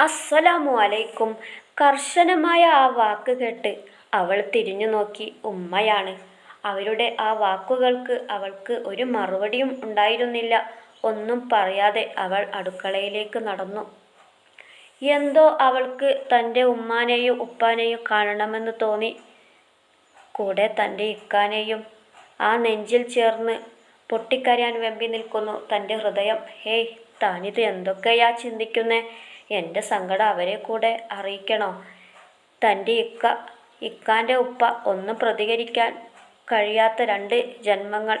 അസ്സലാമു അലൈക്കും. കർശനമായ ആ വാക്ക് കേട്ട് അവൾ തിരിഞ്ഞു നോക്കി ഉമ്മയാണ്. അവരുടെ ആ വാക്കുകൾക്ക് അവൾക്ക് ഒരു മറുപടിയും ഉണ്ടായിരുന്നില്ല. ഒന്നും പറയാതെ അവൾ അടുക്കളയിലേക്ക് നടന്നു. എന്തോ അവൾക്ക് തന്റെ ഉമ്മാനെയും ഉപ്പാനെയും കാണണമെന്ന് തോന്നി. കൂടെ തന്റെ ഇക്കാനെയും ആ നെഞ്ചിൽ ചേർന്ന് പൊട്ടിക്കരയാൻ വെമ്പി നിൽക്കുന്നു തന്റെ ഹൃദയം. ഹേയ് താനിത് എന്തൊക്കെയാ ചിന്തിക്കുന്നേ? എന്റെ സങ്കടം അവരെ കൂടെ അറിയിക്കണോ? തന്റെ ഇക്ക ഇക്കാന്റെ ഉപ്പ ഒന്നും പ്രതികരിക്കാൻ കഴിയാത്ത രണ്ട് ജന്മങ്ങൾ.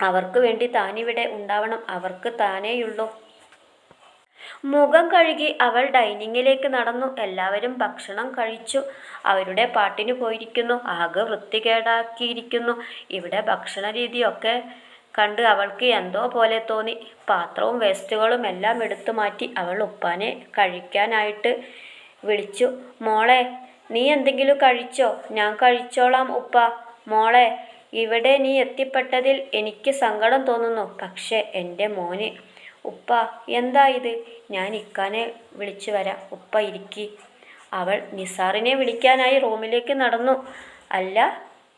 അവർക്ക് വേണ്ടി താനിവിടെ ഉണ്ടാവണം അവർക്ക് താനേയുള്ളൂ. മുഖം കഴുകി അവൾ ഡൈനിങ്ങിലേക്ക് നടന്നു. എല്ലാവരും ഭക്ഷണം കഴിച്ചു. അവരുടെ പാട്ടിന് പോയിരിക്കുന്നു. ആകെ വൃത്തികേടാക്കിയിരിക്കുന്നു. ഇവിടെ ഭക്ഷണ രീതിയൊക്കെ കണ്ട് അവൾക്ക് എന്തോ പോലെ തോന്നി. പാത്രവും വേസ്റ്റുകളും എല്ലാം എടുത്തു മാറ്റി അവൾ ഉപ്പാനെ കഴിക്കാനായിട്ട് വിളിച്ചു. മോളെ നീ എന്തെങ്കിലും കഴിച്ചോ? ഞാൻ കഴിച്ചോളാം ഉപ്പ. മോളെ ഇവിടെ നീ എത്തിപ്പെട്ടതിൽ എനിക്ക് സങ്കടം തോന്നുന്നു. പക്ഷേ എന്റെ മോന്. ഉപ്പ എന്താ ഇത്? ഞാൻ ഇക്കാനെ വിളിച്ചു വരാം. ഉപ്പ ഇരിക്കി. അവൾ നിസാറിനെ വിളിക്കാനായി റൂമിലേക്ക് നടന്നു. അല്ല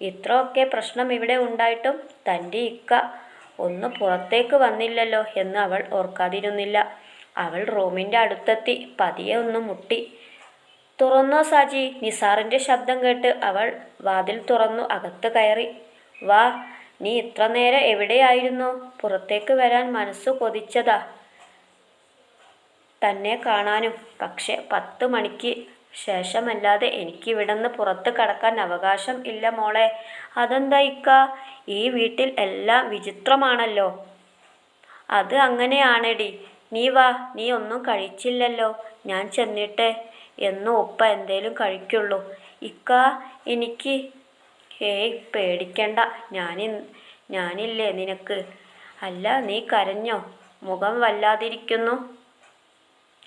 ഇത്രയൊക്കെ പ്രശ്നം ഇവിടെ ഉണ്ടായിട്ടും തന്റെ ഇക്ക ഒന്ന് പുറത്തേക്ക് വന്നില്ലല്ലോ എന്ന് അവൾ ഓർക്കാതിരുന്നില്ല. അവൾ റൂമിന്റെ അടുത്തെത്തി പതിയെ ഒന്ന് മുട്ടി. തുറന്നോ സാജി നിസാറിന്റെ ശബ്ദം കേട്ട് അവൾ വാതിൽ തുറന്നു അകത്ത് കയറി. വാ നീ ഇത്ര നേരം എവിടെയായിരുന്നു? പുറത്തേക്ക് വരാൻ മനസ്സ് കൊതിച്ചതാ. തന്നെ കാണാനും. പക്ഷെ പത്ത് മണിക്ക് ശേഷമല്ലാതെ എനിക്ക് ഇവിടുന്ന് പുറത്ത് കടക്കാൻ അവകാശം ഇല്ല മോളെ. അതെന്താ ഇക്ക? ഈ വീട്ടിൽ എല്ലാം വിചിത്രമാണല്ലോ. അത് അങ്ങനെയാണെടി. നീ വാ നീ ഒന്നും കഴിച്ചില്ലല്ലോ. ഞാൻ ചെന്നിട്ട് എന്നും ഉപ്പ എന്തേലും കഴിക്കുള്ളൂ. ഇക്ക എനിക്ക് ഏയ് പേടിക്കണ്ട. ഞാനി ഞാനില്ലേ നിനക്ക്? അല്ല നീ കരഞ്ഞോ? മുഖം വല്ലാതിരിക്കുന്നു?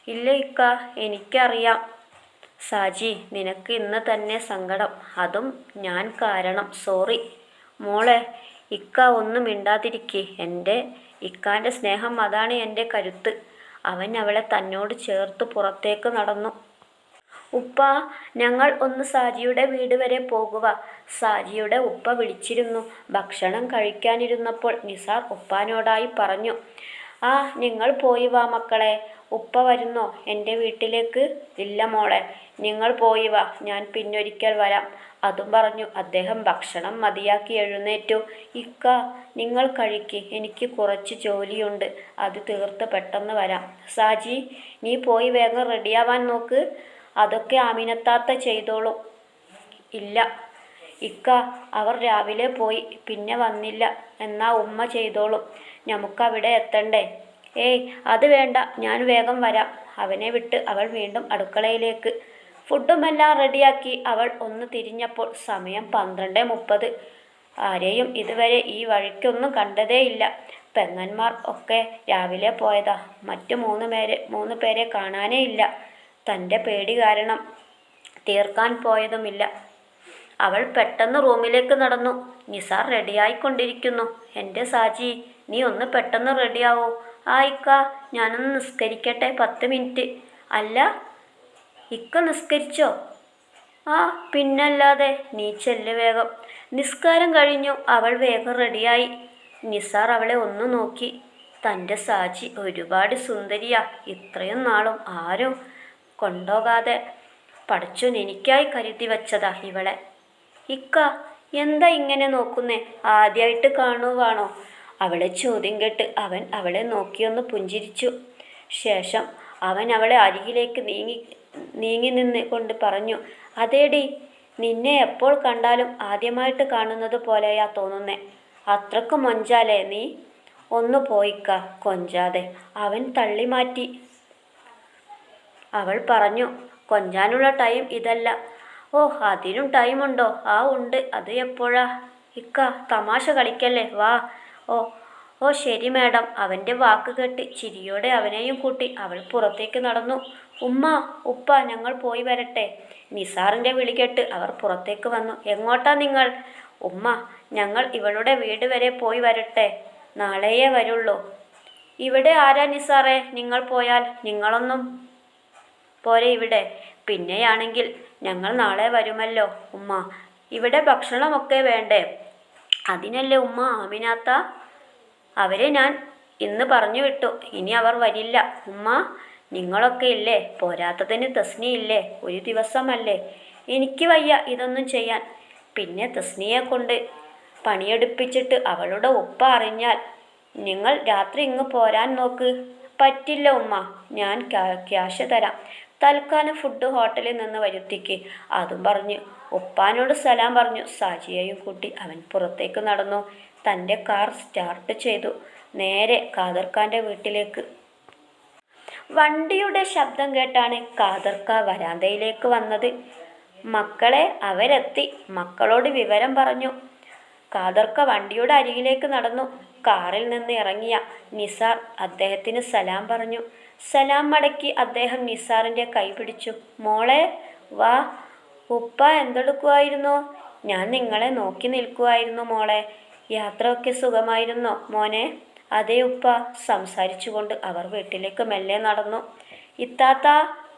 ഇല്ല ഇക്ക എനിക്കറിയാം. സാജി നിനക്ക് ഇന്ന് തന്നെ സങ്കടം. അതും ഞാൻ കാരണം. സോറി. മോളെ ഇക്ക ഒന്നും ഇണ്ടാതിരിക്കെ എന്റെ ഇക്കാന്റെ സ്നേഹം അതാണ് എന്റെ കരുത്ത്. അവൻ അവളെ തന്നോട് ചേർത്ത് പുറത്തേക്ക് നടന്നു. ഉപ്പ ഞങ്ങൾ ഒന്ന് സാജിയുടെ വീട് വരെ പോകുക. സാജിയുടെ ഉപ്പ വിളിച്ചിരുന്നു. ഭക്ഷണം കഴിക്കാനിരുന്നപ്പോൾ നിസാർ ഉപ്പാനോടായി പറഞ്ഞു ആ നിങ്ങൾ പോയി വാ മക്കളെ. ഉപ്പ വരുന്നോ? എന്റെ വീട്ടിലേക്ക് ഇല്ല മോളെ. നിങ്ങൾ പോയി വാ. ഞാൻ പിന്നൊരിക്കൽ വരാം. അതും പറഞ്ഞു. അദ്ദേഹം ഭക്ഷണം മതിയാക്കി എഴുന്നേറ്റു. ഇക്ക നിങ്ങൾ കഴിക്ക്. എനിക്ക് കുറച്ച് ജോലിയുണ്ട്. അത് തീർത്ത് പെട്ടെന്ന് വരാം. സാജി നീ പോയി വേഗം റെഡിയാവാൻ നോക്ക്. അതൊക്കെ ആമിനത്താത്ത ചെയ്തോളും. ഇല്ല. ഇക്ക അവർ രാവിലെ പോയി. പിന്നെ വന്നില്ല. എന്നാ ഉമ്മ ചെയ്തോളും. നമുക്കവിടെ എത്തണ്ടേ? ഏയ് അത് വേണ്ട. ഞാൻ വേഗം വരാം. അവനെ വിട്ട് അവൾ വീണ്ടും അടുക്കളയിലേക്ക്. ഫുഡുമെല്ലാം റെഡിയാക്കി അവൾ ഒന്ന് തിരിഞ്ഞപ്പോൾ സമയം പന്ത്രണ്ട് മുപ്പത്. ആരെയും ഇതുവരെ ഈ വഴിക്കൊന്നും കണ്ടതേയില്ല. പെങ്ങന്മാർ ഒക്കെ രാവിലെ പോയതാ. മറ്റു മൂന്ന് പേരെ മൂന്ന് പേരെ കാണാനേ ഇല്ല തന്റെ പേടി കാരണം തീർക്കാൻ പോയതുമില്ല. അവൾ പെട്ടെന്ന് റൂമിലേക്ക് നടന്നു. നിസാർ റെഡിയായിക്കൊണ്ടിരിക്കുന്നു. എന്റെ സാജി നീ ഒന്ന് പെട്ടെന്ന് റെഡിയാവോ. ആ ഇക്ക ഞാനൊന്ന് നിസ്കരിക്കട്ടെ പത്ത് മിനിറ്റ്. അല്ല ഇക്ക നിസ്കരിച്ചോ? ആ പിന്നല്ലാതെ നീ ചെല്ല് വേഗം. നിസ്കാരം കഴിഞ്ഞു അവൾ വേഗം റെഡിയായി. നിസാർ അവളെ ഒന്ന് നോക്കി. തന്റെ സാജി ഒരുപാട് സുന്ദരിയാ ഇത്രയും നാളും ആരും കൊണ്ടോകാതെ പഠിച്ചു എനിക്കായി കരുതി വച്ചതാ ഇവളെ. ഇക്ക എന്താ ഇങ്ങനെ നോക്കുന്നേ? ആദ്യമായിട്ട് കാണുവാണോ? അവളെ ചോദ്യം കേട്ട് അവൻ അവളെ നോക്കിയൊന്ന് പുഞ്ചിരിച്ചു. ശേഷം അവൻ അവളെ അരികിലേക്ക് നീങ്ങി നീങ്ങി നിന്ന് കൊണ്ട് പറഞ്ഞു അതേടി നിന്നെ എപ്പോൾ കണ്ടാലും ആദ്യമായിട്ട് കാണുന്നത് പോലെയാ തോന്നുന്നേ. അത്രയ്ക്ക് മൊഞ്ചാലേ നീ? ഒന്ന് പോയിക്ക കൊഞ്ചാതെ. അവൻ തള്ളി മാറ്റി അവൾ പറഞ്ഞു കൊഞ്ചാനുള്ള ടൈം ഇതല്ല. ഓ അതിനും ടൈമുണ്ടോ? ആ ഉണ്ട്. അത് എപ്പോഴാ? ഇക്ക തമാശ കളിക്കല്ലേ? വാ. ഓ ഓ ശരി മാഡം. അവന്റെ വാക്ക് കേട്ട് ചിരിയോടെ അവനെയും കൂട്ടി അവൾ പുറത്തേക്ക് നടന്നു. ഉമ്മ ഉപ്പ ഞങ്ങൾ പോയി വരട്ടെ. നിസാറിന്റെ വിളി കേട്ട് അവർ പുറത്തേക്ക് വന്നു. എങ്ങോട്ടാ നിങ്ങൾ? ഉമ്മ ഞങ്ങൾ ഇവളുടെ വീട് വരെ പോയി വരട്ടെ. നാളെയേ വരുള്ളൂ. ഇവിടെ ആരാ നിസാറേ? നിങ്ങൾ പോയാൽ നിങ്ങളൊന്നും പോരെ ഇവിടെ? പിന്നെയാണെങ്കിൽ ഞങ്ങൾ നാളെ വരുമല്ലോ ഉമ്മ. ഇവിടെ ഭക്ഷണമൊക്കെ വേണ്ടേ? അതിനല്ലേ ഉമ്മ ആമിനാത്ത. അവരെ ഞാൻ ഇന്ന് പറഞ്ഞു വിട്ടു. ഇനി അവർ വരില്ല. ഉമ്മ നിങ്ങളൊക്കെ ഇല്ലേ? പോരാത്തതിന് തസ്നിയില്ലേ ഒരു ദിവസമല്ലേ? എനിക്ക് വയ്യ ഇതൊന്നും ചെയ്യാൻ. പിന്നെ തസ്നിയെ കൊണ്ട് പണിയെടുപ്പിച്ചിട്ട് അവളുടെ ഉപ്പ അറിഞ്ഞാൽ നിങ്ങൾ രാത്രി ഇങ്ങ് പോരാൻ നോക്ക്. പറ്റില്ല ഉമ്മ ഞാൻ ക്യാ- ക്യാഷ് തരാം. തൽക്കാലം ഫുഡ് ഹോട്ടലിൽ നിന്ന് വരുത്തിക്ക്. അതും പറഞ്ഞു. ഉപ്പാനോട് സലാം പറഞ്ഞു. സാജിയെയും കൂട്ടി അവൻ പുറത്തേക്ക് നടന്നു. തന്റെ കാർ സ്റ്റാർട്ട് ചെയ്തു. നേരെ കാദർഖാന്റെ വീട്ടിലേക്ക്. വണ്ടിയുടെ ശബ്ദം കേട്ടാണ് കാദർക്ക വരാന്തയിലേക്ക് വന്നത്. മക്കളെ അവരെത്തി. മക്കളോട് വിവരം പറഞ്ഞു. കാദർക്ക വണ്ടിയുടെ അരികിലേക്ക് നടന്നു. കാറിൽ നിന്ന് ഇറങ്ങിയ നിസാർ അദ്ദേഹത്തിന് സലാം പറഞ്ഞു. സലാം മടക്കി അദ്ദേഹം നിസാറിന്റെ കൈ പിടിച്ചു. മോളെ വാ. ഉപ്പ എന്തെടുക്കുമായിരുന്നു ഞാൻ നിങ്ങളെ നോക്കി നിൽക്കുമായിരുന്നു മോളെ. യാത്രയൊക്കെ സുഖമായിരുന്നോ? മോനെ അതേ ഉപ്പ സംസാരിച്ചുകൊണ്ട് അവർ വീട്ടിലേക്ക് മെല്ലെ നടന്നു. ഇത്താത്ത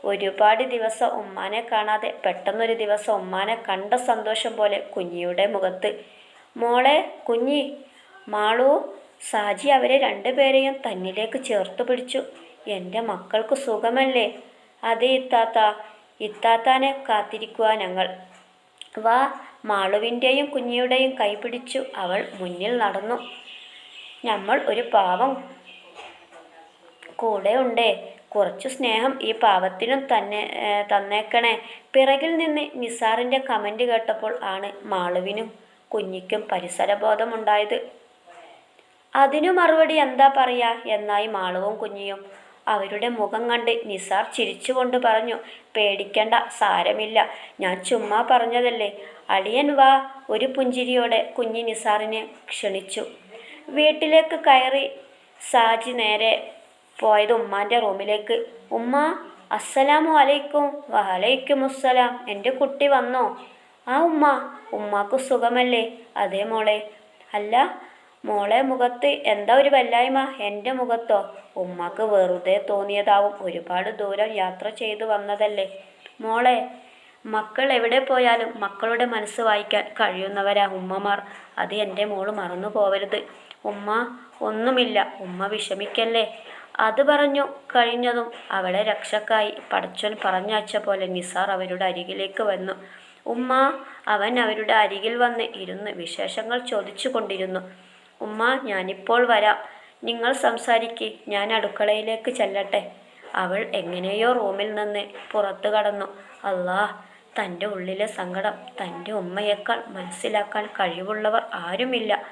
ഒരുപാട് ദിവസം ഉമ്മാനെ കാണാതെ പെട്ടെന്നൊരു ദിവസം ഉമ്മാനെ കണ്ട സന്തോഷം പോലെ കുഞ്ഞിയുടെ മുഖത്ത്. മോളെ കുഞ്ഞി മാളു സാജി അവരെ രണ്ടുപേരെയും തന്നിലേക്ക് ചേർത്ത് പിടിച്ചു. എന്റെ മക്കൾക്ക് സുഖമല്ലേ? അതെ ഇത്താത്ത ഇത്താത്താനെ കാത്തിരിക്കുക ഞങ്ങൾ. വാ മാളുവിന്റെയും കുഞ്ഞിയുടെയും കൈപിടിച്ചു അവൾ മുന്നിൽ നടന്നു. നമ്മൾ ഒരു പാവം കൂടെ ഉണ്ടേ കുറച്ചു സ്നേഹം ഈ പാവത്തിനും തന്നെ തന്നേക്കണേ. പിറകിൽ നിന്ന് നിസാറിന്റെ കമന്റ് കേട്ടപ്പോൾ ആണ് മാളുവിനും കുഞ്ഞിക്കും പരിസരബോധമുണ്ടായത്. അതിനു മറുപടി എന്താ പറയാ? എന്നായി മാളവും കുഞ്ഞിയും അവരുടെ മുഖം കണ്ട് നിസാർ ചിരിച്ചുകൊണ്ട് പറഞ്ഞു പേടിക്കണ്ട സാരമില്ല. ഞാൻ ചുമ്മാ പറഞ്ഞതല്ലേ. അളിയൻ വാ ഒരു പുഞ്ചിരിയോടെ കുഞ്ഞി നിസാറിനെ ക്ഷണിച്ചു. വീട്ടിലേക്ക് കയറി സാജി നേരെ പോയത് ഉമ്മാന്റെ റൂമിലേക്ക്. ഉമ്മ അസ്സലാമു അലൈക്കും. വലൈക്കും അസ്സലാം എന്റെ കുട്ടി വന്നോ? ആ ഉമ്മ ഉമ്മാക്ക് സുഖമല്ലേ? അതേ മോളെ. അല്ല മോളെ മുഖത്ത് എന്താ ഒരു വല്ലായ്മ? എന്റെ മുഖത്തോ? ഉമ്മാക്ക് വെറുതെ തോന്നിയതാവും. ഒരുപാട് ദൂരം യാത്ര ചെയ്തു വന്നതല്ലേ? മോളെ മക്കൾ എവിടെ പോയാലും മക്കളുടെ മനസ്സ് വായിക്കാൻ കഴിയുന്നവരാ ഉമ്മമാർ. അത് എന്റെ മോൾ മറന്നു പോവരുത്. ഉമ്മ ഒന്നുമില്ല. ഉമ്മ വിഷമിക്കല്ലേ? അത് പറഞ്ഞു കഴിഞ്ഞതും അവളെ രക്ഷക്കായി പടച്ചോൻ പറഞ്ഞയച്ച പോലെ നിസാർ അവരുടെ അരികിലേക്ക് വന്നു. ഉമ്മ അവൻ അവരുടെ അരികിൽ വന്ന് ഇരുന്ന് വിശേഷങ്ങൾ ചോദിച്ചു കൊണ്ടിരുന്നു. ഉമ്മ ഞാനിപ്പോൾ വരാം. നിങ്ങൾ സംസാരിക്ക്. ഞാൻ അടുക്കളയിലേക്ക് ചെല്ലട്ടെ. അവൾ എങ്ങനെയോ റൂമിൽ നിന്ന് പുറത്തു കടന്നു. അല്ലാ തന്റെ ഉള്ളിലെ സങ്കടം തന്റെ ഉമ്മയേക്കാൾ മനസ്സിലാക്കാൻ കഴിവുള്ളവർ ആരുമില്ല.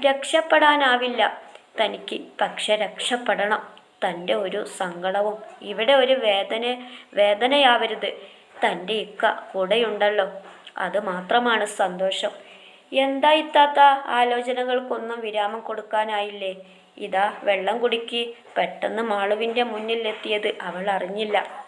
രക്ഷപ്പെടാനാവില്ല. തനിക്ക് പക്ഷെ രക്ഷപ്പെടണം. തന്റെ ഒരു സങ്കടവും ഇവിടെ ഒരു വേദന വേദനയാവരുത്. തന്റെ ഇക്ക കൂടെയുണ്ടല്ലോ. അത് മാത്രമാണ് സന്തോഷം. എന്താ ഇത്താത്ത? ആലോചനകൾക്കൊന്നും വിരാമം കൊടുക്കാനായില്ലേ? ഇതാ വെള്ളം കുടിക്ക്. പെട്ടെന്ന് മാളുവിന്റെ മുന്നിലെത്തിയത് അവൾ അറിഞ്ഞില്ല.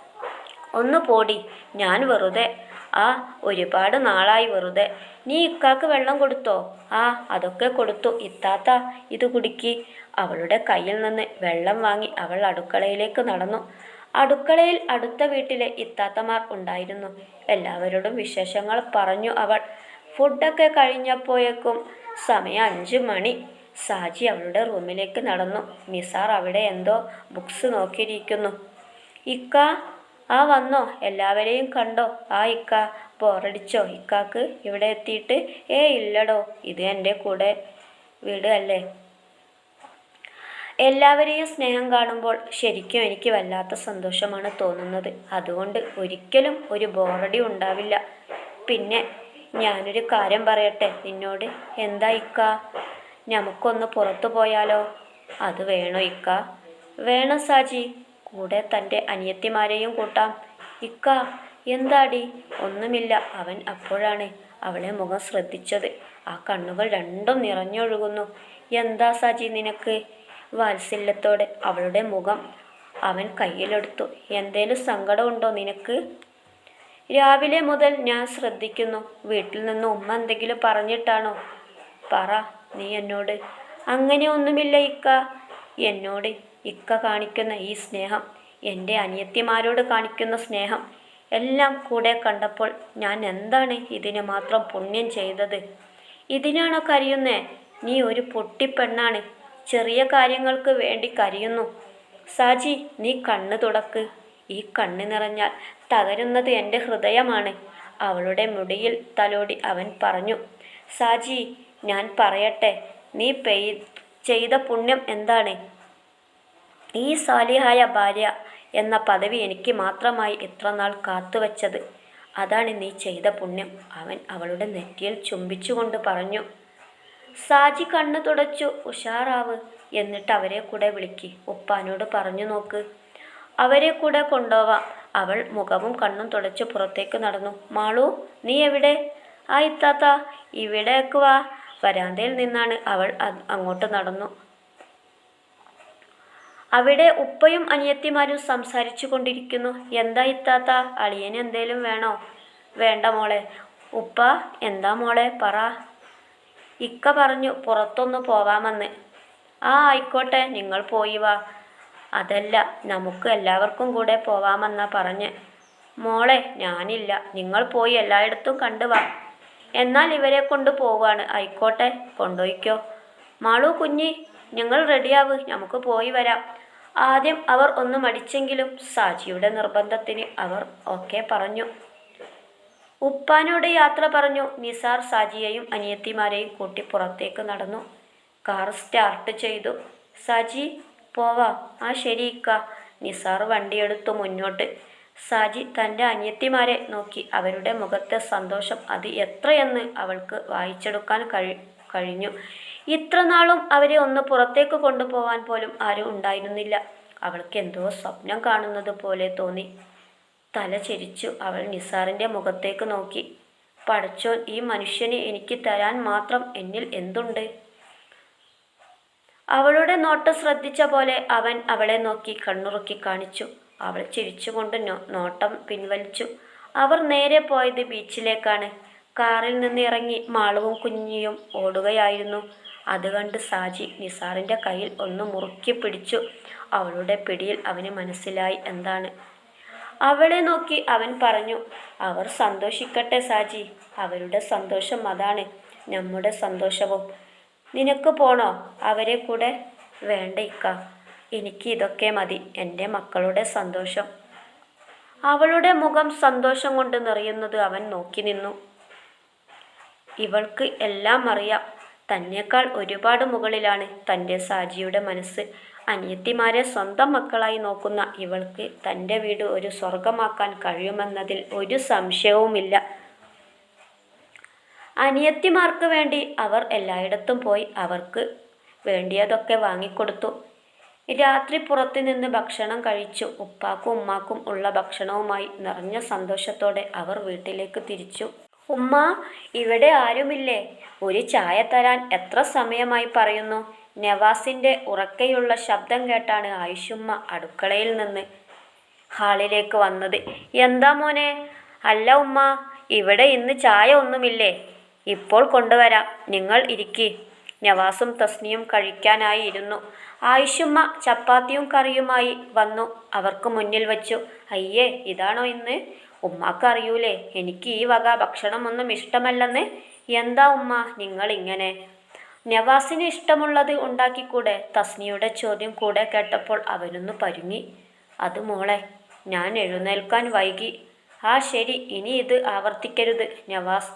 ഒന്ന് പോടി. ഞാൻ വെറുതെ ആ ഒരുപാട് നാളായി വെറുതെ. നീ ഇക്കാക്ക് വെള്ളം കൊടുത്തോ? ആ അതൊക്കെ കൊടുത്തു. ഇത്താത്ത ഇത് കുടിക്ക്. അവളുടെ കയ്യിൽ നിന്ന് വെള്ളം വാങ്ങി അവൾ അടുക്കളയിലേക്ക് നടന്നു. അടുക്കളയിൽ അടുത്ത വീട്ടിലെ ഇത്താത്തമാർ ഉണ്ടായിരുന്നു. എല്ലാവരോടും വിശേഷങ്ങൾ പറഞ്ഞു അവൾ. ഫുഡൊക്കെ കഴിഞ്ഞപ്പോഴേക്കും സമയം അഞ്ച് മണി. സാജി അവളുടെ റൂമിലേക്ക് നടന്നു. നിസാർ അവിടെ എന്തോ ബുക്സ് നോക്കിയിരിക്കുന്നു. ഇക്ക ആ വന്നോ? എല്ലാവരെയും കണ്ടോ? ആ ഇക്ക ബോറടിച്ചോ? ഇക്കാക്ക് ഇവിടെ എത്തിയിട്ട് ഏ ഇല്ലടോ ഇത് എന്റെ കൂടെ വീട് അല്ലേ? എല്ലാവരെയും സ്നേഹം കാണുമ്പോൾ ശരിക്കും എനിക്ക് വല്ലാത്ത സന്തോഷമാണ് തോന്നുന്നത്. അതുകൊണ്ട് ഒരിക്കലും ഒരു ബോറടി ഉണ്ടാവില്ല. പിന്നെ ഞാനൊരു കാര്യം പറയട്ടെ? നിന്നോട് എന്താ ഇക്ക? നമുക്കൊന്ന് പുറത്തു പോയാലോ? അത് വേണോ ഇക്ക? വേണം സാജി. കൂടെ തന്റെ അനിയത്തിമാരെയും കൂട്ടാം. ഇക്ക എന്താടി? ഒന്നുമില്ല. അവൻ അപ്പോഴാണ് അവളെ മുഖം ശ്രദ്ധിച്ചത്. ആ കണ്ണുകൾ രണ്ടും നിറഞ്ഞൊഴുകുന്നു. എന്താ സജി നിനക്ക്? വാത്സല്യത്തോടെ അവളുടെ മുഖം അവൻ കയ്യിലെടുത്തു. എന്തേലും സങ്കടമുണ്ടോ നിനക്ക്? രാവിലെ മുതൽ ഞാൻ ശ്രദ്ധിക്കുന്നു. വീട്ടിൽ നിന്ന് ഉമ്മ എന്തെങ്കിലും പറഞ്ഞിട്ടാണോ? പറ നീ എന്നോട്. അങ്ങനെ ഒന്നുമില്ല ഇക്ക. എന്നോട് ഇക്ക കാണിക്കുന്ന ഈ സ്നേഹം എന്റെ അനിയത്തിമാരോട് കാണിക്കുന്ന സ്നേഹം എല്ലാം കൂടെ കണ്ടപ്പോൾ ഞാൻ എന്താണ് ഇതിന് മാത്രം പുണ്യം ചെയ്തത്? ഇതിനാണോ കരയുന്നേ? നീ ഒരു പൊട്ടിപ്പെണ്ണാണ്. ചെറിയ കാര്യങ്ങൾക്ക് വേണ്ടി കരയുന്നു. സാജി നീ കണ്ണ് തുടക്ക്. ഈ കണ്ണ് നിറഞ്ഞാൽ തകരുന്നത് എന്റെ ഹൃദയമാണ്. അവളുടെ മുടിയിൽ തലോടി അവൻ പറഞ്ഞു സാജി ഞാൻ പറയട്ടെ നീ പെയ് ചെയ്ത പുണ്യം എന്താണ്? ഈ സാലിഹായ ഭാര്യ എന്ന പദവി എനിക്ക് മാത്രമായി ഇത്രനാൾ കാത്തുവച്ചത്. അതാണ് നീ ചെയ്ത പുണ്യം. അവൻ അവളുടെ നെറ്റിയിൽ ചുംബിച്ചുകൊണ്ട് പറഞ്ഞു സാജി കണ്ണു തുടച്ചു ഉഷാറാവ്. എന്നിട്ട് അവരെ കൂടെ വിളിക്ക്. ഉപ്പാനോട് പറഞ്ഞു നോക്ക്. അവരെ കൂടെ കൊണ്ടുപോവാം. അവൾ മുഖവും കണ്ണും തുടച്ച് പുറത്തേക്ക് നടന്നു. മാളു നീ എവിടെ? ആ ഇത്താത്ത ഇവിടേക്ക് വാ. വരാന്തയിൽ നിന്നാണ്. അവൾ അങ്ങോട്ട് നടന്നു. അവിടെ ഉപ്പയും അനിയത്തിമാരും സംസാരിച്ചു കൊണ്ടിരിക്കുന്നു എന്താ ഇത്താത്ത? അളിയന് എന്തേലും വേണോ? വേണ്ട മോളെ. ഉപ്പ എന്താ മോളെ? പറ. ഇക്ക പറഞ്ഞു പുറത്തൊന്ന് പോവാമെന്ന് ആ ആയിക്കോട്ടെ. നിങ്ങൾ പോയി വാ. അതല്ല നമുക്ക് എല്ലാവർക്കും കൂടെ പോവാമെന്നാ പറഞ്ഞ്. മോളെ ഞാനില്ല. നിങ്ങൾ പോയി എല്ലായിടത്തും കണ്ടു വാ. എന്നാൽ ഇവരെ കൊണ്ട് പോവാണ്. ആയിക്കോട്ടെ. കൊണ്ടുപോയിക്കോ. മാളു കുഞ്ഞി ഞങ്ങൾ റെഡിയാവ് നമുക്ക് പോയി വരാം. ആദ്യം അവർ ഒന്ന് മടിച്ചെങ്കിലും സാജിയുടെ നിർബന്ധത്തിന് അവർ ഓക്കെ പറഞ്ഞു. ഉപ്പാനോട് യാത്ര പറഞ്ഞു. നിസാർ സാജിയെയും അനിയത്തിമാരെയും കൂട്ടി പുറത്തേക്ക് നടന്നു. കാർ സ്റ്റാർട്ട് ചെയ്തു. സാജി പോവാം ആ ശരി നിസാർ വണ്ടിയെടുത്തു മുന്നോട്ട്. സാജി തന്റെ അനിയത്തിമാരെ നോക്കി. അവരുടെ മുഖത്തെ സന്തോഷം അത് എത്രയെന്ന് അവൾക്ക് വായിച്ചെടുക്കാൻ കഴി കഴിഞ്ഞു. ഇത്ര നാളും അവരെ ഒന്ന് പുറത്തേക്ക് കൊണ്ടുപോവാൻ പോലും ആരും ഉണ്ടായിരുന്നില്ല. അവൾക്ക് എന്തോ സ്വപ്നം കാണുന്നത് പോലെ തോന്നി. തല ചെരിച്ചു അവൾ നിസാറിന്റെ മുഖത്തേക്ക് നോക്കി. പഠിച്ചോൻ ഈ മനുഷ്യനെ എനിക്ക് തരാൻ മാത്രം എന്നിൽ എന്തുണ്ട്? അവളുടെ നോട്ടം ശ്രദ്ധിച്ച പോലെ അവൻ അവളെ നോക്കി കണ്ണുറുക്കി കാണിച്ചു. അവൾ ചിരിച്ചുകൊണ്ട് നോട്ടം പിൻവലിച്ചു. അവർ നേരെ പോയത് ബീച്ചിലേക്കാണ്. കാറിൽ നിന്ന് ഇറങ്ങി മാളവും കുഞ്ഞിയും ഓടുകയായിരുന്നു. അത് കണ്ട് സാജി നിസാറിന്റെ കയ്യിൽ ഒന്ന് മുറുക്കി പിടിച്ചു. അവളുടെ പിടിയിൽ അവന് മനസ്സിലായി എന്താണ്. അവളെ നോക്കി അവൻ പറഞ്ഞു അവർ സന്തോഷിക്കട്ടെ സാജി. അവരുടെ സന്തോഷം അതാണ്. നമ്മുടെ സന്തോഷവും. നിനക്ക് പോണോ? അവരെ കൂടെ വേണ്ട ഇക്ക. എനിക്ക് ഇതൊക്കെ മതി. എന്റെ മക്കളുടെ സന്തോഷം. അവളുടെ മുഖം സന്തോഷം കൊണ്ട് നിറയുന്നത് അവൻ നോക്കി നിന്നു. ഇവൾക്ക് എല്ലാം അറിയാം. തന്നേക്കാൾ ഒരുപാട് മുകളിലാണ് തന്റെ സാജിയുടെ മനസ്സ്. അനിയത്തിമാരെ സ്വന്തം മക്കളായി നോക്കുന്ന ഇവൾക്ക് തന്റെ വീട് ഒരു സ്വർഗമാക്കാൻ കഴിയുമെന്നതിൽ ഒരു സംശയവുമില്ല. അനിയത്തിമാർക്ക് വേണ്ടി അവർ എല്ലായിടത്തും പോയി അവർക്ക് വേണ്ടിയതൊക്കെ വാങ്ങിക്കൊടുത്തു. രാത്രി പുറത്തു നിന്ന് ഭക്ഷണം കഴിച്ചു. ഉപ്പാക്കും ഉമ്മാക്കും ഉള്ള ഭക്ഷണവുമായി നിറഞ്ഞ സന്തോഷത്തോടെ അവർ വീട്ടിലേക്ക് തിരിച്ചു. ഉമ്മ ഇവിടെ ആരുമില്ലേ? ഒരു ചായ തരാൻ എത്ര സമയമായി പറയുന്നു. നവാസിന്റെ ഉറക്കെയുള്ള ശബ്ദം കേട്ടാണ് ആയുഷുമ്മ അടുക്കളയിൽ നിന്ന് ഹാളിലേക്ക് വന്നത്. എന്താ മോനെ? അല്ല ഉമ്മ ഇവിടെ ഇന്ന് ചായ ഒന്നുമില്ലേ? ഇപ്പോൾ കൊണ്ടുവരാം. നിങ്ങൾ ഇരിക്കി. നവാസും തസ്നിയും കഴിക്കാനായി ഇരുന്നു. ആയിഷുമ്മ ചപ്പാത്തിയും കറിയുമായി വന്നു. അവർക്ക് മുന്നിൽ വച്ചു. അയ്യേ ഇതാണോ ഇന്ന്? ഉമ്മാക്ക് അറിയൂലേ എനിക്ക് ഈ വക ഭക്ഷണമൊന്നും ഇഷ്ടമല്ലെന്ന്. എന്താ ഉമ്മ നിങ്ങൾ ഇങ്ങനെ നവാസിന് ഇഷ്ടമുള്ളത് ഉണ്ടാക്കിക്കൂടെ? തസ്നിയുടെ ചോദ്യം കൂടെ കേട്ടപ്പോൾ അവനൊന്ന് പരുങ്ങി. അത് മോളെ ഞാൻ എഴുന്നേൽക്കാൻ വൈകി. ആ ശരി ഇനി ഇത് ആവർത്തിക്കരുത് നവാസ്.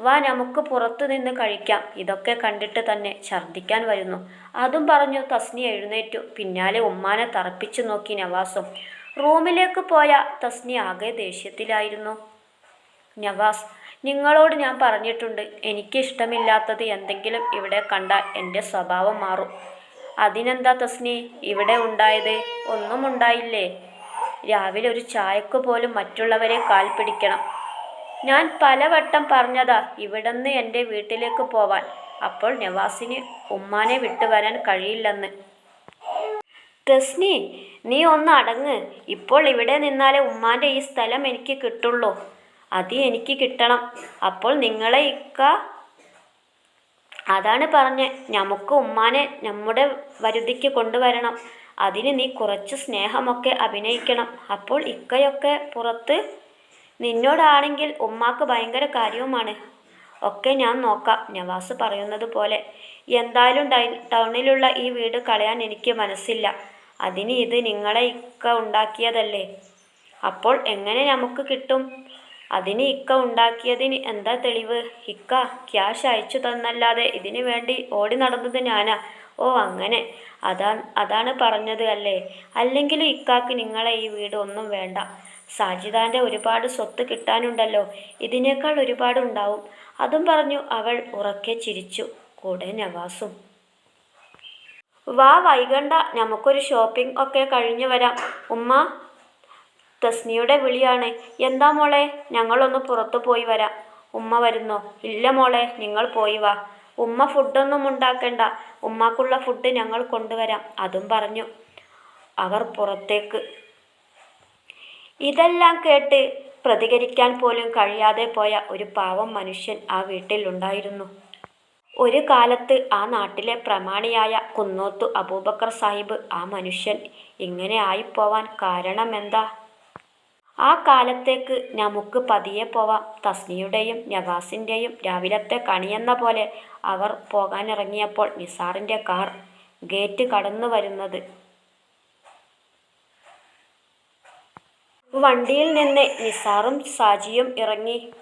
വാ നമുക്ക് പുറത്തു നിന്ന് കഴിക്കാം. ഇതൊക്കെ കണ്ടിട്ട് തന്നെ ഛർദ്ദിക്കാൻ വരുന്നു. അതും പറഞ്ഞു തസ്നി എഴുന്നേറ്റു. പിന്നാലെ ഉമ്മാനെ തറപ്പിച്ചു നോക്കി നവാസും. റൂമിലേക്ക് പോയ തസ്നി ആകെ ദേഷ്യത്തിലായിരുന്നു. നവാസ് നിങ്ങളോട് ഞാൻ പറഞ്ഞിട്ടുണ്ട്. എനിക്ക് ഇഷ്ടമില്ലാത്തത് എന്തെങ്കിലും ഇവിടെ കണ്ടാൽ എന്റെ സ്വഭാവം മാറും. അതിനെന്താ തസ്നി ഇവിടെ ഉണ്ടായത് ഒന്നും ഉണ്ടായില്ലേ? രാവിലെ ഒരു ചായക്ക് പോലും മറ്റുള്ളവരെ കാൽ പിടിക്കണം. ഞാൻ പലവട്ടം പറഞ്ഞതാ ഇവിടുന്ന് എന്റെ വീട്ടിലേക്ക് പോവാൻ. അപ്പോൾ നവാസിന് ഉമ്മാനെ വിട്ടുവരാൻ കഴിയില്ലെന്ന്. തസ്നി നീ ഒന്ന് അടങ്ങ്. ഇപ്പോൾ ഇവിടെ നിന്നാലേ ഉമ്മാന്റെ ഈ സ്ഥലം എനിക്ക് കിട്ടുള്ളൂ. അത് എനിക്ക് കിട്ടണം. അപ്പോൾ നിങ്ങളെ ഇക്ക അതാണ് പറഞ്ഞ്. നമുക്ക് ഉമ്മാനെ നമ്മുടെ വരുതിക്ക് കൊണ്ടുവരണം. അതിന് നീ കുറച്ച് സ്നേഹമൊക്കെ അഭിനയിക്കണം. അപ്പോൾ ഇക്കയൊക്കെ പുറത്ത് നിന്നോടാണെങ്കിൽ ഉമ്മാക്ക് ഭയങ്കര കാര്യവുമാണ്. ഒക്കെ ഞാൻ നോക്കാം. നവാസ് പറയുന്നത് പോലെ. എന്തായാലും ടൗണിലുള്ള ഈ വീട് കളയാൻ എനിക്ക് മനസ്സില്ല. അതിന് ഇത് നിങ്ങളെ ഇക്ക ഉണ്ടാക്കിയതല്ലേ? അപ്പോൾ എങ്ങനെ നമുക്ക് കിട്ടും? അതിന് ഇക്ക ഉണ്ടാക്കിയതിന് എന്താ തെളിവ്? ഇക്ക ക്യാഷ് അയച്ചു തന്നല്ലാതെ ഇതിനു വേണ്ടി ഓടി നടന്നത് ഞാനാ? ഓ അങ്ങനെ. അതാ അതാണ് പറഞ്ഞത് അല്ലേ? അല്ലെങ്കിൽ ഇക്കാക്ക് നിങ്ങളെ ഈ വീട് ഒന്നും വേണ്ട. സാജിദാന്റെ ഒരുപാട് സ്വത്ത് കിട്ടാനുണ്ടല്ലോ. ഇതിനേക്കാൾ ഒരുപാട് ഉണ്ടാവും അതും പറഞ്ഞു അവൾ ഉറക്കെ ചിരിച്ചു. കൂടെ നവാസും. വാ വൈകണ്ട നമുക്കൊരു ഷോപ്പിംഗ് ഒക്കെ കഴിഞ്ഞു വരാം. ഉമ്മ തസ്നിയുടെ വിളിയാണ്. എന്താ മോളെ? ഞങ്ങളൊന്ന് പുറത്തു പോയി വരാം. ഉമ്മ വരുന്നോ? ഇല്ല മോളെ നിങ്ങൾ പോയി വാ. ഉമ്മ ഫുഡൊന്നും ഉണ്ടാക്കണ്ട. ഉമ്മാക്കുള്ള ഫുഡ് ഞങ്ങൾ കൊണ്ടുവരാം. അതും പറഞ്ഞു. അവർ പുറത്തേക്ക്. ഇതെല്ലാം കേട്ട് പ്രതികരിക്കാൻ പോലും കഴിയാതെ പോയ ഒരു പാവം മനുഷ്യൻ ആ വീട്ടിൽ ഉണ്ടായിരുന്നു ഒരു കാലത്ത് ആ നാട്ടിലെ പ്രമാണിയായ കുന്നോത്ത് അബൂബക്കർ സാഹിബ് ആ മനുഷ്യൻ ഇങ്ങനെ ആയിപ്പോവാൻ കാരണമെന്താ? ആ കാലത്തേക്ക് നമുക്ക് പതിയെ പോവാം. തസ്നിയുടെയും നവാസിന്റെയും രാവിലത്തെ കണിയെന്ന പോലെ അവർ പോകാനിറങ്ങിയപ്പോൾ നിസാറിന്റെ കാർ ഗേറ്റ് കടന്നു വരുന്നത്. വണ്ടിയിൽ നിന്ന് നിസാറും സാജിയും ഇറങ്ങി.